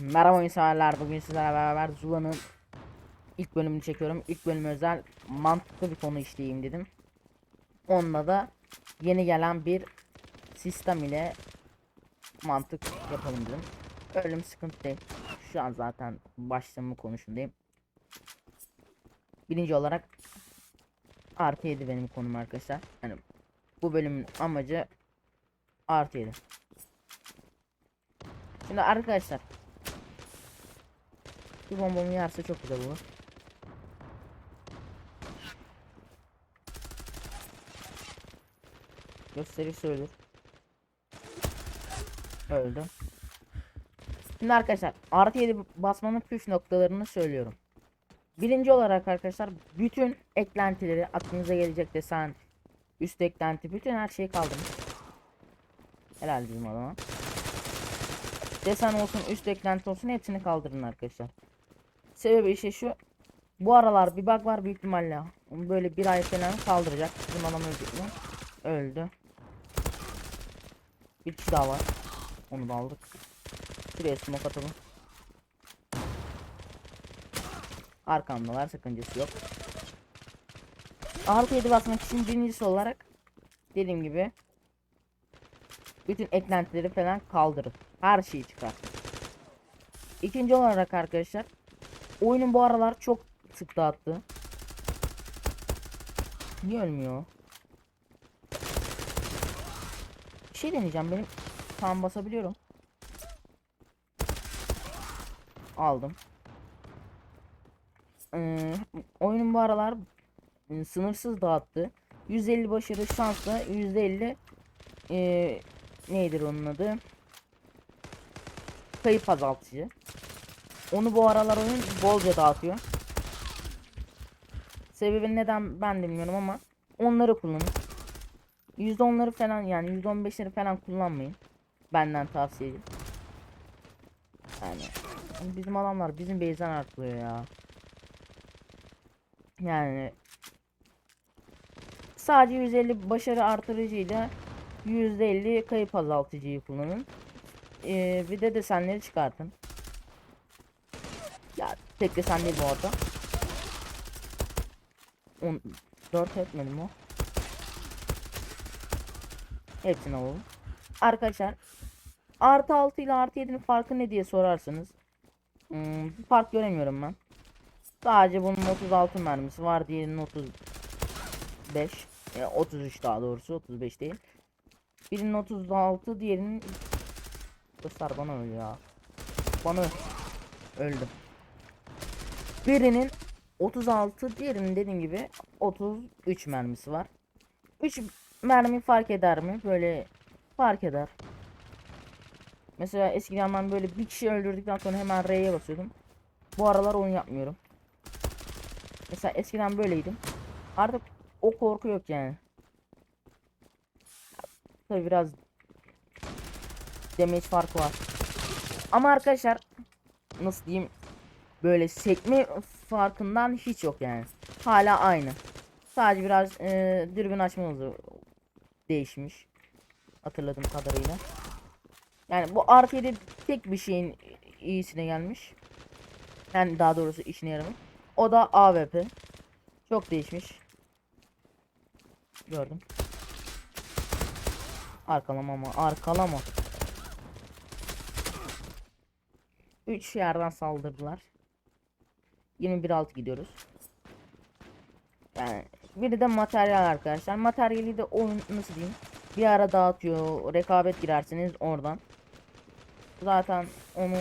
Merhaba insanlar bugün sizlerle beraber Zula'nın ilk bölümünü çekiyorum. İlk bölüm özel mantıklı bir konu işleyeyim dedim. Onunla da yeni gelen bir sistem ile mantık yapalım dedim. Ölüm sıkıntı değil. Şu an zaten başlığımı konuşundayım. Birinci olarak artı 7 benim konum arkadaşlar. Yani bu bölümün amacı artı 7. Şimdi arkadaşlar bir bombamı yerse çok güzel olur. Gösterisi ölür. Öldü. Şimdi arkadaşlar artı 7 basmanın püf noktalarını söylüyorum. Birinci olarak arkadaşlar bütün eklentileri aklınıza gelecek desen üst eklenti bütün her şeyi kaldırın. Helal bizim adama. Desen olsun üst eklenti olsun hepsini kaldırın arkadaşlar. Sebebi işte şu. Bu aralar bir bug var büyük ihtimalle. Böyle bir ay falan kaldıracak. Bizim adam ölecek mi? Öldü. Bir kişi daha var. Onu da aldık. Şuraya smoke atalım. Arkamdalar sakıncası yok. Artı 7 basmak için birincisi olarak dediğim gibi bütün eklentileri falan kaldırın. Her şeyi çıkar. İkinci olarak arkadaşlar oyunun bu aralar çok sık dağıttı. Niye ölmüyor? Bir şey deneyeceğim benim tam basabiliyorum. Aldım. Ee, oyunun bu aralar e, sınırsız dağıttı. 150 başarı şansla %50 e, nedir onun adı? Kayıp azaltıcı. Onu bu aralar oyun bolca dağıtıyor. Sebebi neden ben bilmiyorum ama onları kullanın. %10'ları falan yani %15'leri falan kullanmayın. Benden tavsiye edeyim. Yani bizim adamlar bizim base'den artılıyor ya. Yani sadece 150 başarı artırıcıyla %50 kayıp azaltıcıyı kullanın. Ee, bir de desenleri çıkartın. Tek desen değil bu arada. 10 4 etmedim o. Hepsini alalım. Arkadaşlar artı 6 ile artı 7'nin farkı ne diye sorarsanız hmm, fark göremiyorum ben. Sadece bunun 36 mermisi var diğerinin 35 yani 33 daha doğrusu 35 değil. Birinin 36 diğerinin Göster bana öl ya. Bana öl. Öldüm. Birinin 36 diğerinin dediğim gibi 33 mermisi var. 3 mermi fark eder mi? Böyle fark eder. Mesela eskiden ben böyle bir kişi öldürdükten sonra hemen R'ye basıyordum. Bu aralar onu yapmıyorum. Mesela eskiden böyleydim. Artık o korku yok yani. Tabi biraz damage farkı var. Ama arkadaşlar nasıl diyeyim böyle sekme farkından hiç yok yani. Hala aynı. Sadece biraz e, dürbün açma hızı değişmiş. Hatırladığım kadarıyla. Yani bu artı 7 tek bir şeyin iyisine gelmiş. Yani daha doğrusu işine yaramış. O da AWP. Çok değişmiş. Gördüm. Arkalama ama arkalama. 3 yerden saldırdılar. 21-6 gidiyoruz. Yani biri de materyal arkadaşlar. Materyali de oyun nasıl diyeyim? Bir ara dağıtıyor. Rekabet girersiniz oradan. Zaten onu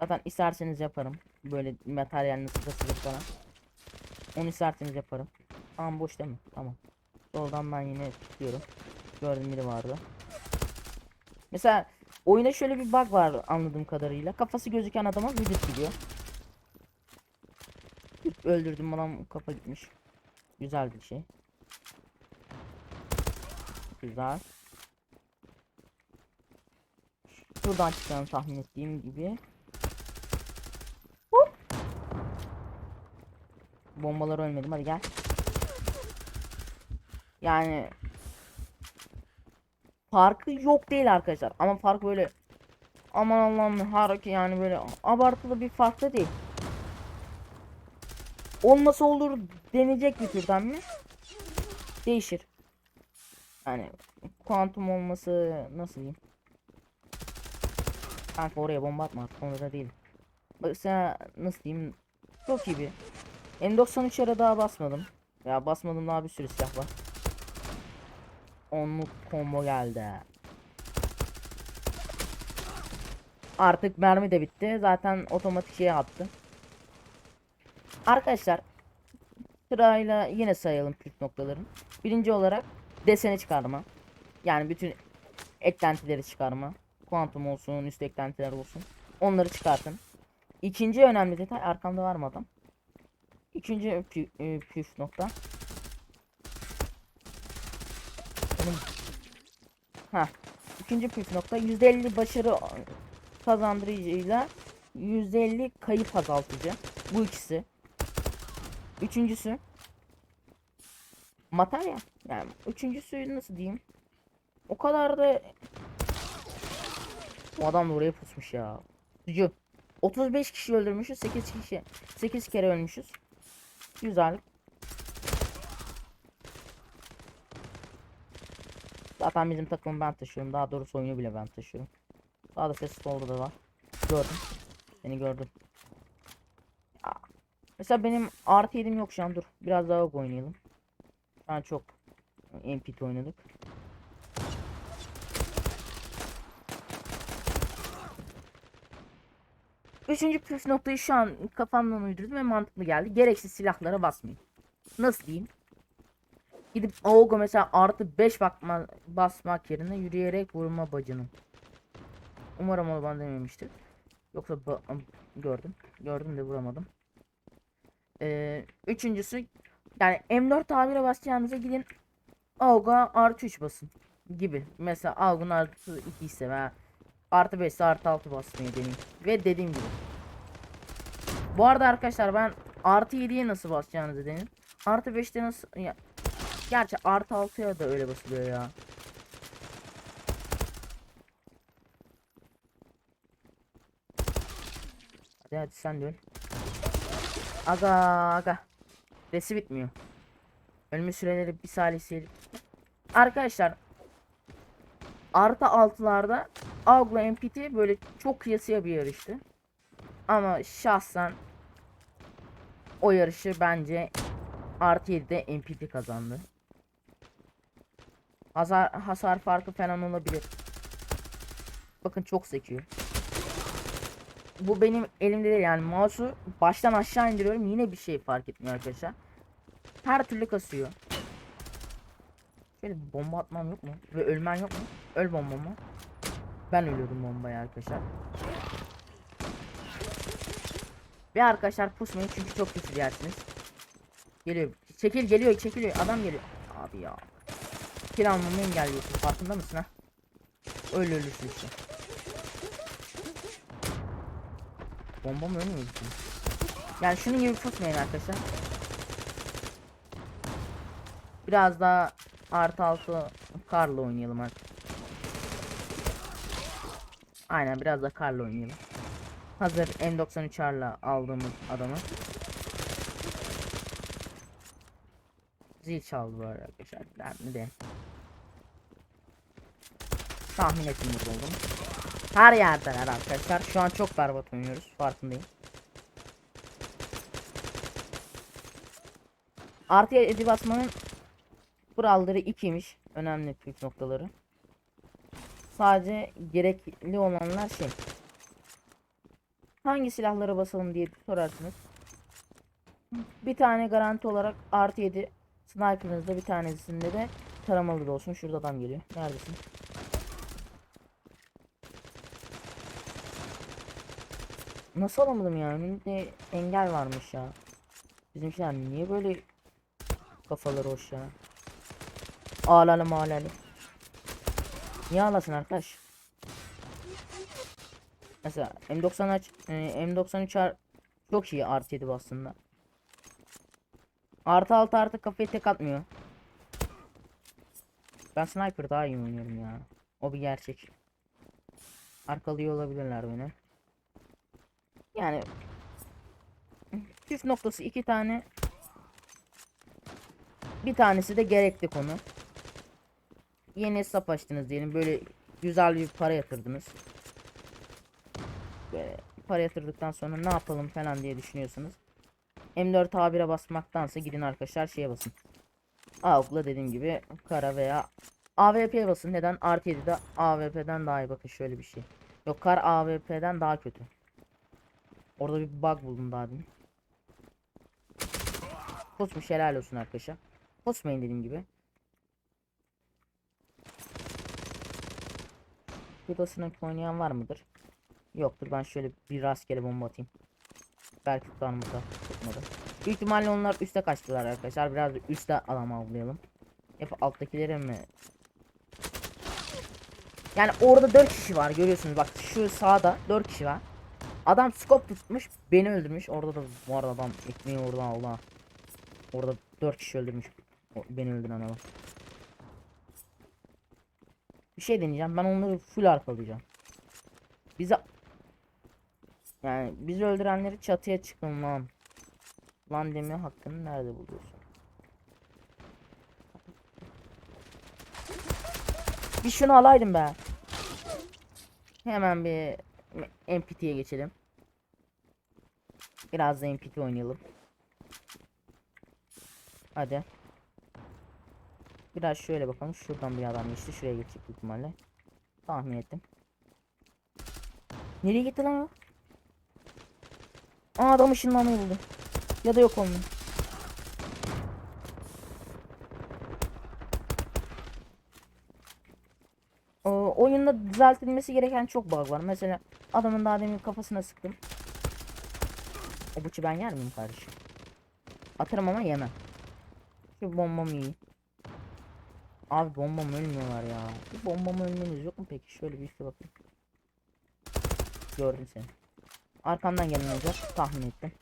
zaten isterseniz yaparım. Böyle materyal nasıl kasılır falan. Onu isterseniz yaparım. Tamam boş değil mi? Tamam. Soldan ben yine tutuyorum. Gördüm biri vardı. Mesela oyunda şöyle bir bug var anladığım kadarıyla. Kafası gözüken adama vücut gidiyor. Öldürdüm adam kafa gitmiş. Güzel bir şey. Güzel. Buradan çıkacağını tahmin ettiğim gibi. Hop. Bombalar ölmedim hadi gel. Yani farkı yok değil arkadaşlar ama fark böyle aman Allah'ım harika yani böyle abartılı bir fark da değil. Olması olur denecek bir türden mi? Değişir. Yani kuantum olması nasıl diyeyim? Kanka oraya bomba atma artık onda değil. Mesela nasıl diyeyim? Çok iyi bir. M93 ara daha basmadım. Ya basmadım daha bir sürü silah var. Onluk combo geldi. Artık mermi de bitti. Zaten otomatik şeye attı. Arkadaşlar sırayla yine sayalım püf noktaların. Birinci olarak deseni çıkarma. Yani bütün eklentileri çıkarma. Kuantum olsun, üst eklentiler olsun. Onları çıkartın. İkinci önemli detay arkamda var mı adam? İkinci pü- e, püf nokta. Ha. İkinci püf nokta %50 başarı kazandırıcıyla %50 kayıp azaltıcı. Bu ikisi. Üçüncüsü materyal. Yani üçüncüsü nasıl diyeyim? O kadar da o adam da oraya pusmuş ya. Tutucu. 35 kişi öldürmüşüz. 8 kişi 8 kere ölmüşüz. Güzel. Zaten bizim takımı ben taşıyorum. Daha doğrusu oyunu bile ben taşıyorum. Daha da ses solda da var. Gördüm. Seni gördüm. Mesela benim artı yedim yok şu an dur. Biraz daha oynayalım. Şu an çok MPT oynadık. Üçüncü püf noktayı şu an kafamdan uydurdum ve mantıklı geldi. Gereksiz silahlara basmayın. Nasıl diyeyim? Gidip AOG'a mesela artı 5 bakma, basmak yerine yürüyerek vurma bacını. Umarım o bana dememiştir. Yoksa gördüm. Gördüm de vuramadım. Ee, üçüncüsü yani M4 tabire basacağınıza gidin AOG'a artı 3 basın gibi. Mesela AOG'un artı 2 ise veya artı 5 ise artı 6 basmayı deneyin. Ve dediğim gibi. Bu arada arkadaşlar ben artı 7'ye nasıl basacağınızı deneyin. Artı 5'te nasıl ya Gerçi artı 6'ya da öyle basılıyor ya. Hadi hadi sen de öl. Aga aga. Resi bitmiyor. Ölme süreleri bir salisiyelik. Arkadaşlar artı 6'larda Agla MPT böyle çok kıyasıya bir yarıştı. Ama şahsen o yarışı bence artı 7'de MPT kazandı. Hasar, hasar farkı falan olabilir. Bakın çok sekiyor. Bu benim elimde değil yani mouse'u baştan aşağı indiriyorum yine bir şey fark etmiyor arkadaşlar. Her türlü kasıyor. Şöyle bomba atmam yok mu? Ve ölmen yok mu? Öl bombama. Ben ölüyordum bombaya arkadaşlar. Ve arkadaşlar pusmayın çünkü çok küfür yersiniz. Geliyor. Çekil geliyor çekiliyor. Adam geliyor. Abi ya. Kill almamı engelliyorsun. Farkında mısın ha? Öyle ölürsün işte. Bomba mı ölmüyor musun? Yani şunun gibi pusmayın arkadaşlar. Biraz daha artı altı karla oynayalım artık. Aynen biraz da karla oynayalım. Hazır M93'arla aldığımız adamı. Zil çaldı bu arkadaşlar. Ben de. Tahmin ettim burada oldum. Her yerdeler arkadaşlar. Şu an çok berbat oynuyoruz. Farkındayım. Artı 7 basmanın kuralları 2'ymiş. Önemli püf noktaları. Sadece gerekli olanlar şey. Hangi silahlara basalım diye sorarsınız. Bir tane garanti olarak artı 7 sniper'ınızda bir tanesinde de taramalı olsun. Şurada adam geliyor. Neredesin? Nasıl alamadım ya? Önümde engel varmış ya. Bizimkiler niye böyle kafaları hoş ya? Ağlalı mağlalı. Niye ağlasın arkadaş? Mesela M90 aç, e, M93 ar- çok iyi artı 7 aslında. Artı 6 artı kafayı tek atmıyor. Ben sniper daha iyi oynuyorum ya. O bir gerçek. Arkalıyor olabilirler beni. Yani püf noktası iki tane. Bir tanesi de gerekli konu. Yeni hesap açtınız diyelim. Böyle güzel bir para yatırdınız. Böyle para yatırdıktan sonra ne yapalım falan diye düşünüyorsunuz. M4 A1'e basmaktansa gidin arkadaşlar şeye basın. AUG'la dediğim gibi kara veya AWP'ye basın. Neden? Artı 7'de AWP'den daha iyi. Bakın şöyle bir şey. Yok kar AWP'den daha kötü. Orada bir bug buldum daha demin. Kusmuş helal olsun arkadaşlar. Kusmayın dediğim gibi. Sniper oynayan var mıdır? Yoktur. Ben şöyle bir rastgele bomba atayım. Belki tutar mı da tutmadı. Büyük ihtimalle onlar üste kaçtılar arkadaşlar. Biraz da üste alan avlayalım. Hep alttakileri mi? Yani orada 4 kişi var görüyorsunuz bak şu sağda 4 kişi var. Adam scope tutmuş beni öldürmüş. Orada da var adam ekmeği oradan aldı. ha. Orada 4 kişi öldürmüş. Beni öldüren adam. Bir şey deneyeceğim. Ben onları full arkalayacağım. Bize yani bizi öldürenleri çatıya çıkın lan. Lan deme hakkını nerede buluyorsun? Bir şunu alaydım be. Hemen bir MPT'ye geçelim. Biraz da MPT oynayalım. Hadi. Biraz şöyle bakalım. Şuradan bir adam geçti. Şuraya geçecek büyük ihtimalle. Tahmin ettim. Nereye gitti lan o? Aa adam ışınlanmayı buldu. Ya da yok olmuyor. O, oyunda düzeltilmesi gereken çok bug var. Mesela adamın daha demin kafasına sıktım. O bıçı ben yer miyim kardeşim? Atarım ama yemem. Şu bombamı iyi. Abi bombam ölmüyorlar ya. Bir bombam ölmeniz yok mu peki? Şöyle bir şey bakayım. Gördüm seni. Arkamdan gelen olacak. Tahmin ettim.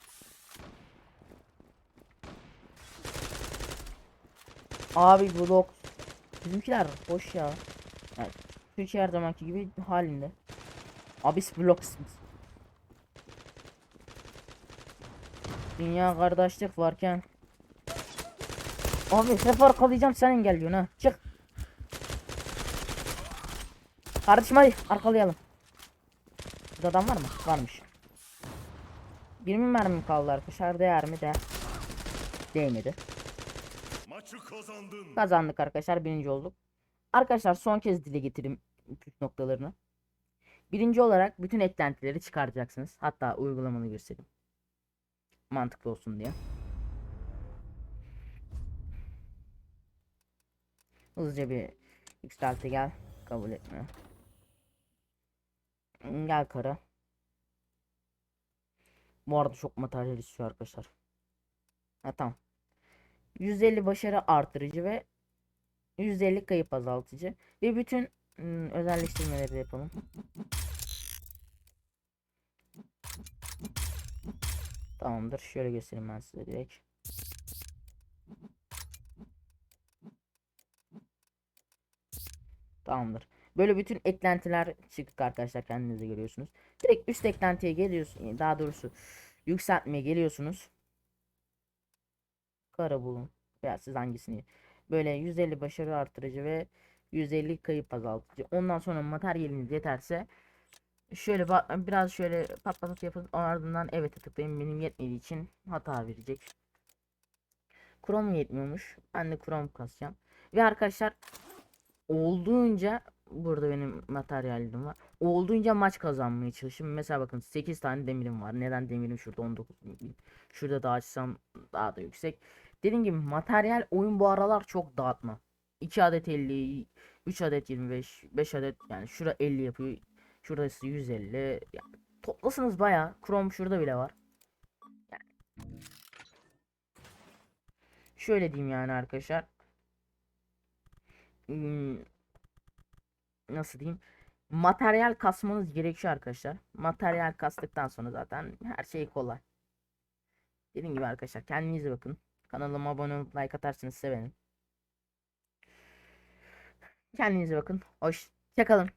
Abi blok. Bizimkiler boş ya. Yani, Türkiye her zamanki gibi halinde. Abis blok. Dünya kardeşlik varken. Abi hep arkalayacağım sen engelliyorsun ha. Çık. Kardeşim hadi arkalayalım. Burada adam var mı? Varmış. 20 mermim kaldı arkadaşlar. Değer mi? Değer. Değmedi. Maçı kazandın. Kazandık arkadaşlar. Birinci olduk. Arkadaşlar son kez dile getireyim püf noktalarını. Birinci olarak bütün eklentileri çıkaracaksınız. Hatta uygulamanı göstereyim. Mantıklı olsun diye. Hızlıca bir yükselti gel. Kabul etmiyor. Gel kara. Bu arada çok materyal istiyor arkadaşlar. Ha tamam. 150 başarı artırıcı ve 150 kayıp azaltıcı ve bütün ım, özelleştirmeleri de yapalım. Tamamdır. Şöyle göstereyim ben size direkt. Tamamdır. Böyle bütün eklentiler çıktık arkadaşlar kendinize görüyorsunuz. Direkt üst eklentiye geliyorsun. Daha doğrusu yükseltmeye geliyorsunuz. Kara bulun. Veya siz hangisini. Böyle 150 başarı artırıcı ve 150 kayıp azaltıcı. Ondan sonra materyaliniz yeterse şöyle biraz şöyle pat pat yapın ardından evet tıklayın benim yetmediği için hata verecek. Chrome yetmiyormuş. Ben de Chrome kasacağım. Ve arkadaşlar olduğunca burada benim materyallerim var. Olduğunca maç kazanmaya çalışıyorum. Mesela bakın 8 tane demirim var. Neden demirim şurada 19 bin. Şurada da açsam daha da yüksek. Dediğim gibi materyal oyun bu aralar çok dağıtma. 2 adet 50, 3 adet 25, 5 adet yani şura 50 yapıyor. Şurası 150. Yani toplasınız baya. Chrome şurada bile var. Yani. Şöyle diyeyim yani arkadaşlar. Hmm, nasıl diyeyim? Materyal kasmanız gerekiyor arkadaşlar. Materyal kastıktan sonra zaten her şey kolay. Dediğim gibi arkadaşlar kendinize bakın. Kanalıma abone olup like atarsanız sevinirim. Kendinize bakın. Hoşçakalın.